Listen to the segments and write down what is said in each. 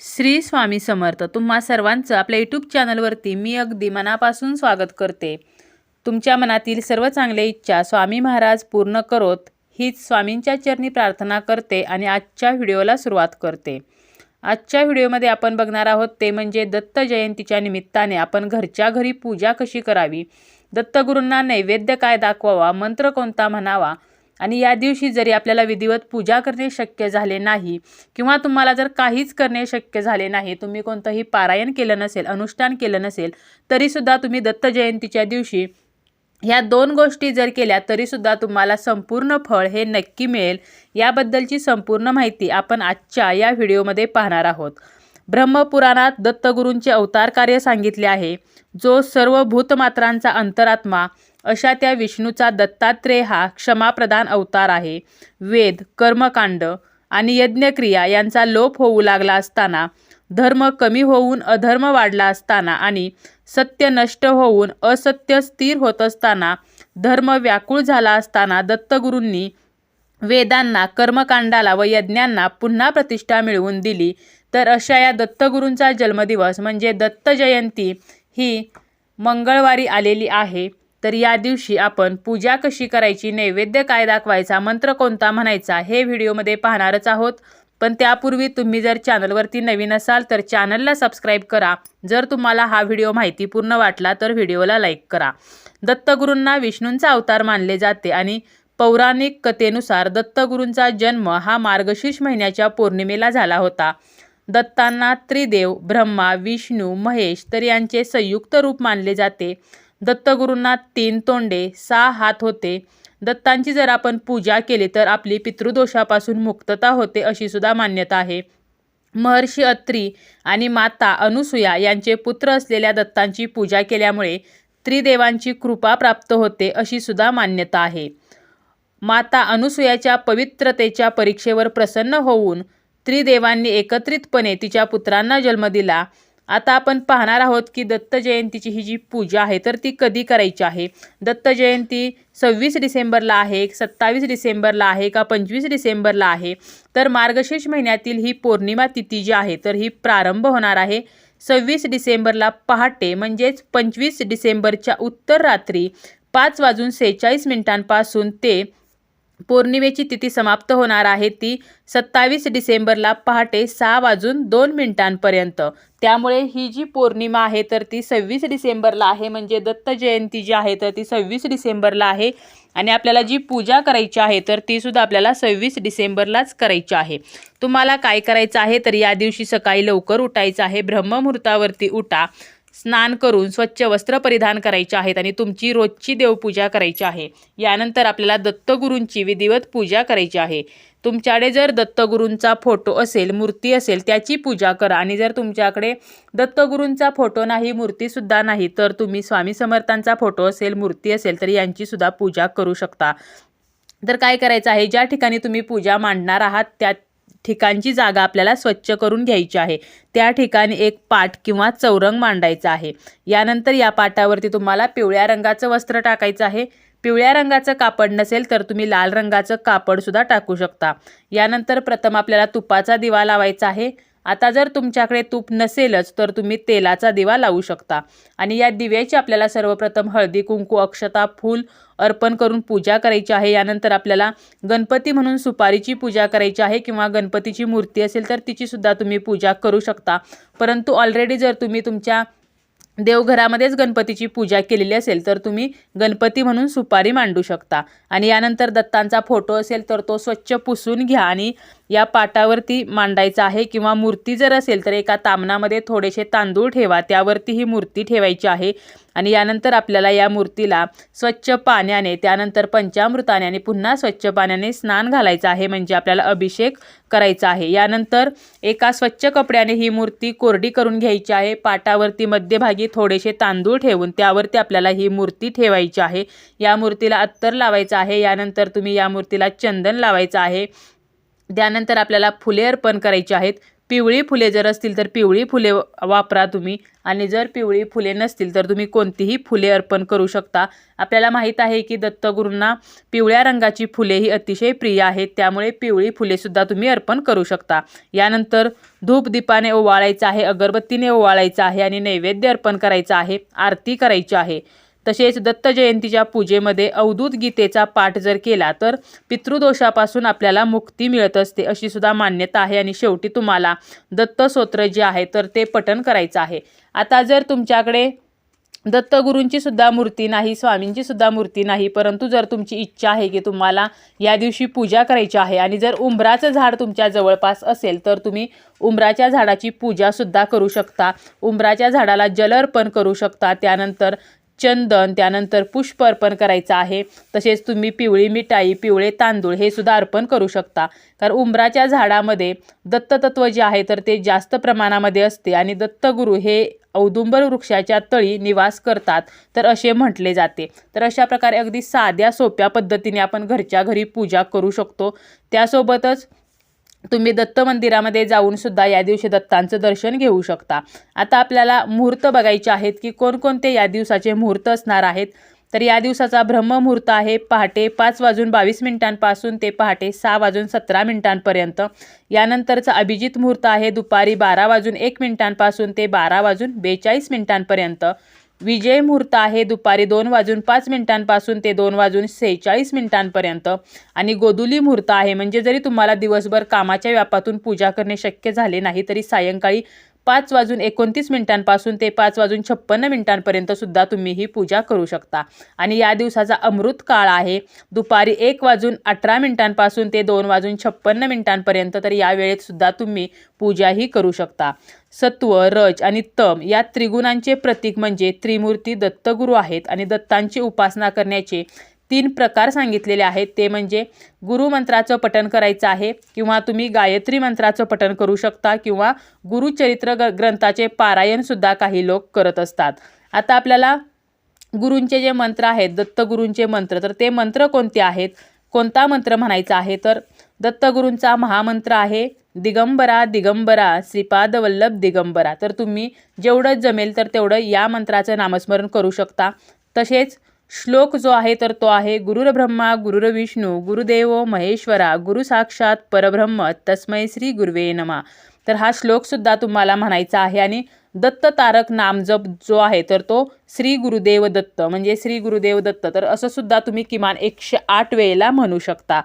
श्री स्वामी समर्थ. तुम्हा सर्वांचं आपल्या यूट्यूब चॅनलवरती मी अगदी मनापासून स्वागत करते. तुमच्या मनातील सर्व चांगल्या इच्छा स्वामी महाराज पूर्ण करोत हीच स्वामींच्या चरणी प्रार्थना करते आणि आजच्या व्हिडिओला सुरुवात करते. आजच्या व्हिडिओमध्ये आपण बघणार आहोत ते म्हणजे दत्त जयंतीच्या निमित्ताने आपण घरच्या घरी पूजा कशी करावी? दत्तगुरूंना नैवेद्य काय दाखवावा? मंत्र कोणता म्हणावा? आणि या दिवशी जरी आपल्याला विधिवत पूजा करणे शक्य झाले नाही किंवा तुम्हाला जर काहीच करणे शक्य झाले नाही तुम्ही कोणतंही पारायण केलं नसेल अनुष्ठान केलं नसेल तरीसुद्धा तुम्ही दत्त जयंतीच्या दिवशी ह्या दोन गोष्टी जर केल्या तरीसुद्धा तुम्हाला संपूर्ण फळ हे नक्की मिळेल. याबद्दलची संपूर्ण माहिती आपण आजच्या या व्हिडिओमध्ये पाहणार आहोत. ब्रह्मपुराणात दत्तगुरूंचे अवतार कार्य सांगितले आहे. जो सर्व भूतमात्रांचा अंतरात्मा अशा त्या विष्णूचा दत्तात्रेय हा क्षमाप्रदान अवतार आहे. वेद कर्मकांड आणि यज्ञक्रिया यांचा लोप होऊ लागला असताना धर्म कमी होऊन अधर्म वाढला असताना आणि सत्य नष्ट होऊन असत्य स्थिर होत असताना धर्म व्याकुळ झाला असताना दत्तगुरूंनी वेदांना कर्मकांडाला व यज्ञांना पुन्हा प्रतिष्ठा मिळवून दिली. तर अशा या दत्तगुरूंचा जन्मदिवस म्हणजे दत्त जयंती ही मंगळवारी आलेली आहे. तर या दिवशी आपण पूजा कशी करायची नैवेद्य काय दाखवायचा मंत्र कोणता म्हणायचा हे व्हिडिओमध्ये पाहणारच आहोत. पण त्यापूर्वी तुम्ही जर चॅनलवरती नवीन असाल तर चॅनलला सबस्क्राईब करा. जर तुम्हाला हा व्हिडिओ माहितीपूर्ण वाटला तर व्हिडिओला लाईक करा. दत्तगुरूंना विष्णूंचा अवतार मानले जाते आणि पौराणिक कथेनुसार दत्तगुरूंचा जन्म हा मार्गशीर्ष महिन्याच्या पौर्णिमेला झाला होता. दत्तांना त्रिदेव ब्रह्मा विष्णू महेश तर यांचे संयुक्त रूप मानले जाते. दत्तगुरूंना तीन तोंडे सहा हात होते. दत्तांची जर आपण पूजा केली तर आपली पितृदोषापासून मुक्तता होते अशी सुद्धा मान्यता आहे. महर्षी अत्री आणि माता अनुसूया यांचे पुत्र असलेल्या दत्तांची पूजा केल्यामुळे त्रिदेवांची कृपा प्राप्त होते अशी सुद्धा मान्यता आहे. माता अनुसूयाच्या पवित्रतेच्या परीक्षेवर प्रसन्न होऊन त्रिदेवांनी एकत्रितपणे तिच्या पुत्रांना जन्म दिला. आता आपण पाहणार आहोत की दत्त जयंतीची ही जी पूजा आहे तर ती कधी करायची आहे? दत्त जयंती सव्वीस डिसेंबरला आहे सत्तावीस डिसेंबरला आहे का पंचवीस डिसेंबरला आहे? तर मार्गशीर्ष महिन्यातील ही पौर्णिमा तिथी जी आहे तर ही प्रारंभ होणार आहे सव्वीस डिसेंबरला पहाटे म्हणजेच पंचवीस डिसेंबरच्या उत्तर रात्री पाच वाजून सेहेचाळीस मिनिटांपासून ते पौर्णिमेची तिथी समाप्त होणार आहे. ती सत्तावीस डिसेंबरला पहाटे सहा वाजून दोन मिनिटांपर्यंत. त्यामुळे ही जी पौर्णिमा आहे तर ती सव्वीस डिसेंबरला आहे. म्हणजे दत्त जयंती जी आहे तर ती सव्वीस डिसेंबरला आहे. आणि आपल्याला जी पूजा करायची आहे तर ती सुद्धा आपल्याला सव्वीस डिसेंबरलाच करायची आहे. तुम्हाला काय करायचं आहे तर या दिवशी सकाळी लवकर उठायचं आहे. ब्रह्ममुहूर्तावरती उठा. स्नान करून स्वच्छ वस्त्र परिधान करायचे आहेत आणि तुमची रोजची देवपूजा करायची आहे. यानंतर आपल्याला दत्तगुरूंची विधिवत पूजा करायची आहे. तुमच्याकडे जर दत्तगुरूंचा फोटो असेल मूर्ती असेल त्याची पूजा करा. आणि जर तुमच्याकडे दत्तगुरूंचा फोटो नाही मूर्तीसुद्धा नाही तर तुम्ही स्वामी समर्थांचा फोटो असेल मूर्ती असेल तर यांचीसुद्धा पूजा करू शकता. तर काय करायचं आहे? ज्या ठिकाणी तुम्ही पूजा मांडणार आहात त्या ठिकाणची जागा आपल्याला स्वच्छ करून घ्यायची आहे. त्या ठिकाणी एक पाट किंवा चौरंग मांडायचा आहे. यानंतर या पाटावरती तुम्हाला पिवळ्या रंगाचं वस्त्र टाकायचं आहे. पिवळ्या रंगाचं कापड नसेल तर तुम्ही लाल रंगाचं कापडसुद्धा टाकू शकता. यानंतर प्रथम आपल्याला तुपाचा दिवा लावायचा आहे. आता जर तुमच्याकडे तूप नसेलच तर तुम्ही तेलाचा दिवा लावू शकता. आणि या दिव्याची आपल्याला सर्वप्रथम हळदी कुंकू अक्षता फूल अर्पण करून पूजा करायची आहे. यानंतर आपल्याला गणपती म्हणून सुपारीची पूजा करायची आहे किंवा गणपतीची मूर्ती असेल तर तिचीसुद्धा तुम्ही पूजा करू शकता. परंतु ऑलरेडी जर तुम्ही तुमच्या देवघरामध्येच गणपतीची पूजा केलेली असेल तर तुम्ही गणपती म्हणून सुपारी मांडू शकता. आणि यानंतर दत्तांचा फोटो असेल तर तो स्वच्छ पुसून घ्या आणि या पाटावरती मांडायचा आहे किंवा मूर्ती जर असेल तर एका तामणामध्ये थोडेसे तांदूळ ठेवा त्यावरती ही मूर्ती ठेवायची आहे. आणि यानंतर आपल्याला या मूर्तीला स्वच्छ पाण्याने त्यानंतर पंचामृताने आणि पुन्हा स्वच्छ पाण्याने स्नान घालायचं आहे म्हणजे आपल्याला अभिषेक करायचा आहे. यानंतर एका स्वच्छ कपड्याने ही मूर्ती कोरडी करून घ्यायची आहे. पाटावरती मध्यभागी थोडेसे तांदूळ ठेवून त्यावरती आपल्याला ही मूर्ती ठेवायची आहे. या मूर्तीला अत्तर लावायचं आहे. यानंतर तुम्ही या मूर्तीला चंदन लावायचं आहे. त्यानंतर आपल्याला फुले अर्पण करायची आहेत. पिवळी फुले जर असतील तर पिवळी फुले वापरा तुम्ही. आणि जर पिवळी फुले नसतील तर तुम्ही कोणतीही फुले अर्पण करू शकता. आपल्याला माहीत आहे की दत्तगुरूंना पिवळ्या रंगाची फुले ही अतिशय प्रिय आहेत. त्यामुळे पिवळी फुलेसुद्धा तुम्ही अर्पण करू शकता. यानंतर धूप दीपाने ओवाळायचं आहे अगरबत्तीने ओवाळायचं आहे आणि नैवेद्य अर्पण करायचं आहे आरती करायची आहे. तसेच दत्त जयंतीच्या पूजेमध्ये अवधूत गीतेचा पाठ जर केला तर पितृदोषापासून आपल्याला मुक्ती मिळत असते अशी सुद्धा मान्यता आहे. आणि शेवटी तुम्हाला दत्तस्तोत्र जे आहे तर ते पठण करायचं आहे. आता जर तुमच्याकडे दत्तगुरूंची सुद्धा मूर्ती नाही स्वामींची सुद्धा मूर्ती नाही परंतु जर तुमची इच्छा आहे की तुम्हाला या दिवशी पूजा करायची आहे आणि जर उंबराचं झाड तुमच्या जवळपास असेल तर तुम्ही उंबराच्या झाडाची पूजासुद्धा करू शकता. उंबराच्या झाडाला जल अर्पण करू शकता. त्यानंतर चंदन त्यानंतर पुष्प अर्पण करायचं आहे. तसेच तुम्ही पिवळी मिठाई पिवळे तांदूळ हे सुद्धा अर्पण करू शकता. कारण उंबराच्या झाडामध्ये दत्ततत्व जे आहे तर ते जास्त प्रमाणामध्ये असते आणि दत्तगुरू हे औदुंबर वृक्षाच्या तळी निवास करतात तर असे म्हटले जाते. तर अशा प्रकारे अगदी साध्या सोप्या पद्धतीने आपण घरच्या घरी पूजा करू शकतो. त्यासोबतच तुम्ही दत्त मंदिरामध्ये जाऊन सुद्धा या दिवशी दत्तांचं दर्शन घेऊ शकता. आता आपल्याला मुहूर्त बघायचे आहेत की कोणकोणते या दिवसाचे मुहूर्त असणार आहेत. तर या दिवसाचा ब्रह्ममुहूर्त आहे पहाटे पाच वाजून बावीस मिनिटांपासून ते पहाटे सहा वाजून सतरा मिनिटांपर्यंत. यानंतरचा अभिजित मुहूर्त आहे दुपारी बारा वाजून एक मिनिटांपासून ते बारा वाजून बेचाळीस मिनिटांपर्यंत. विजय मुहूर्त आहे. दुपारी दोन वाजून पाच मिनिटांपासून ते दोन वाजून सेहेचाळीस मिनिटांपर्यंत. आणि गोधुली मुहूर्त आहे. म्हणजे जरी तुम्हाला दिवसभर कामाच्या व्यापातून पूजा करणे शक्य झाले नाही तरी सायंकाळी पाच वाजून एकोणतीस मिनिटांपासून ते पाच वाजून छप्पन्न मिनिटांपर्यंत सुद्धा तुम्ही ही पूजा करू शकता. आणि या दिवसाचा अमृत काळ आहे. दुपारी एक वाजून अठरा मिनिटांपासून ते दोन वाजून छप्पन्न मिनिटांपर्यंत तर या वेळेत सुद्धा तुम्ही पूजाही करू शकता. सत्व रज आणि तम या त्रिगुणांचे प्रतीक म्हणजे त्रिमूर्ती दत्तगुरू आहेत आणि दत्तांची उपासना करण्याचे तीन प्रकार सांगितलेले आहेत. ते म्हणजे गुरुमंत्राचं पठण करायचं आहे किंवा तुम्ही गायत्री मंत्राचं पठण करू शकता किंवा गुरुचरित्र ग ग्रंथाचे पारायणसुद्धा काही लोक करत असतात. आता आपल्याला गुरूंचे जे मंत्र आहेत दत्तगुरूंचे मंत्र तर ते मंत्र कोणते आहेत? कोणता मंत्र म्हणायचा आहे? तर दत्तगुरूंचा महामंत्र आहे दिगंबरा दिगंबरा श्रीपाद वल्लभ दिगंबरा. तर तुम्ही जेवढं जमेल तर तेवढं या मंत्राचं नामस्मरण करू शकता. तसेच श्लोक जो आहे तर तो आहे गुरुर ब्रह्मा गुरुर विष्णू गुरुदेव महेश्वरा गुरु साक्षात परब्रह्म तस्मै श्री गुरुवे नमा. तर हा श्लोकसुद्धा तुम्हाला म्हणायचा आहे आणि दत्त तारक नामजप जो आहे तर तो श्री गुरुदेव दत्त म्हणजे श्री गुरुदेव दत्त. तर असं सुद्धा तुम्ही किमान एकशे आठ वेळेला म्हणू शकता.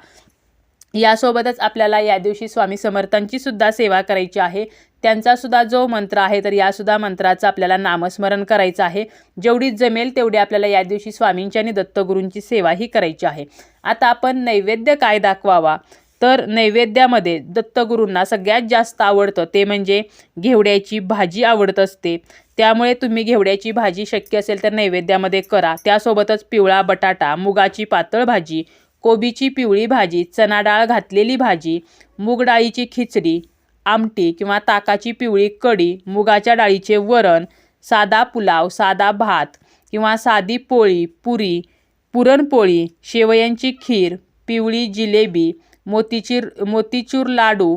यासोबतच आपल्याला या दिवशी स्वामी समर्थांची सुद्धा सेवा करायची आहे. त्यांचा सुद्धा जो मंत्र आहे तर यासुद्धा मंत्राचं आपल्याला नामस्मरण करायचं आहे. जेवढी जमेल तेवढी आपल्याला या दिवशी स्वामींची आणि दत्तगुरूंची सेवाही करायची आहे. आता आपण नैवेद्य काय दाखवावा? तर नैवेद्यामध्ये दत्तगुरूंना सगळ्यात जास्त आवडतं ते म्हणजे घेवड्याची भाजी आवडत असते. त्यामुळे तुम्ही घेवड्याची भाजी शक्य असेल तर नैवेद्यामध्ये करा. त्यासोबतच पिवळा बटाटा मुगाची पातळ भाजी कोबीची पिवळी भाजी चना डाळ घातलेली भाजी मूग डाळीची खिचडी आमटी किंवा ताकाची पिवळी कढी मुगाच्या डाळीचे वरण साधा पुलाव साधा भात किंवा साधी पोळी पुरी पुरणपोळी शेवयांची खीर पिवळी जिलेबी मोतीची मोतीचूर लाडू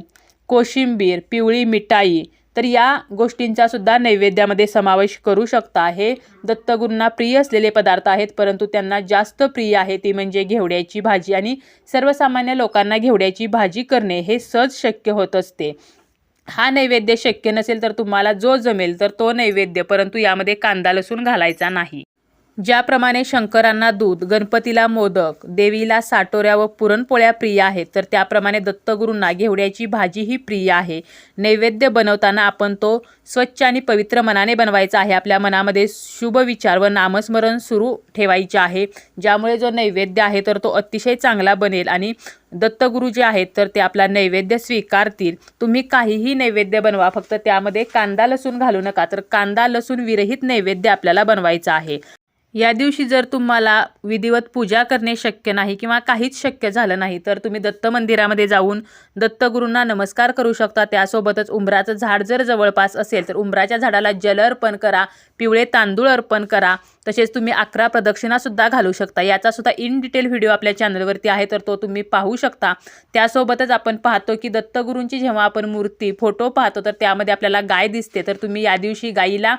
कोशिंबीर पिवळी मिठाई तर या गोष्टींचा सुद्धा नैवेद्यामध्ये समावेश करू शकता हे दत्तगुरूंना प्रिय असलेले पदार्थ आहेत परंतु त्यांना जास्त प्रिय आहे ती म्हणजे घेवड्याची भाजी आणि सर्वसामान्य लोकांना घेवड्याची भाजी करणे हे सहज शक्य होत असते. हा नैवेद्य शक्य नसेल तर तुम्हाला जो जमेल तर तो नैवेद्य परंतु यामध्ये कांदा लसूण घालायचा नाही. ज्याप्रमाणे शंकरांना दूध गणपतीला मोदक देवीला साटोऱ्या व पुरणपोळ्या प्रिय आहेत तर त्याप्रमाणे दत्तगुरूंना घेवड्याची भाजी ही प्रिय आहे. नैवेद्य बनवताना आपण तो स्वच्छ आणि पवित्र मनाने बनवायचा आहे. आपल्या मनामध्ये शुभ विचार व नामस्मरण सुरू ठेवायचे आहे. ज्यामुळे जो नैवेद्य आहे तर तो अतिशय चांगला बनेल आणि दत्तगुरू जे आहेत तर ते आपला नैवेद्य स्वीकारतील. तुम्ही काहीही नैवेद्य बनवा फक्त त्यामध्ये कांदा लसूण घालू नका तर कांदा लसूण विरहित नैवेद्य आपल्याला बनवायचा आहे. या दिवशी जर तुम्हाला विधिवत पूजा करणे शक्य नाही किंवा काहीच शक्य झालं नाही तर तुम्ही दत्त मंदिरामध्ये जाऊन दत्तगुरूंना नमस्कार करू शकता. त्यासोबतच उंबराचं झाड जर जवळपास असेल तर उंबराच्या झाडाला जल अर्पण करा पिवळे तांदूळ अर्पण करा तसेच तुम्ही अकरा प्रदक्षिणासुद्धा घालू शकता. याचा सुद्धा इन डिटेल व्हिडिओ आपल्या चॅनलवरती आहे तर तो तुम्ही पाहू शकता. त्यासोबतच आपण पाहतो की दत्तगुरूंची जेव्हा आपण मूर्ती फोटो पाहतो तर त्यामध्ये आपल्याला गाय दिसते. तर तुम्ही या दिवशी गाईला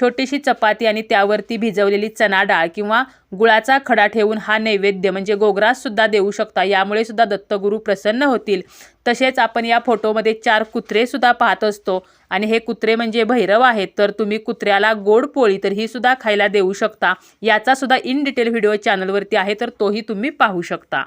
छोटीशी चपाती आणि त्यावरती भिजवलेली चना डाळ किंवा गुळाचा खडा ठेवून हा नैवेद्य म्हणजे गोग्राससुद्धा देऊ शकता. यामुळे सुद्धा दत्तगुरू प्रसन्न होतील. तसेच आपण या फोटोमध्ये चार कुत्रेसुद्धा पाहत असतो. आणि हे कुत्रे म्हणजे भैरव आहेत. तर तुम्ही कुत्र्याला गोड पोळी तर ही सुद्धा खायला देऊ शकता. याचा सुद्धा इन डिटेल व्हिडिओ चॅनलवरती आहे. तर तोही तुम्ही पाहू शकता.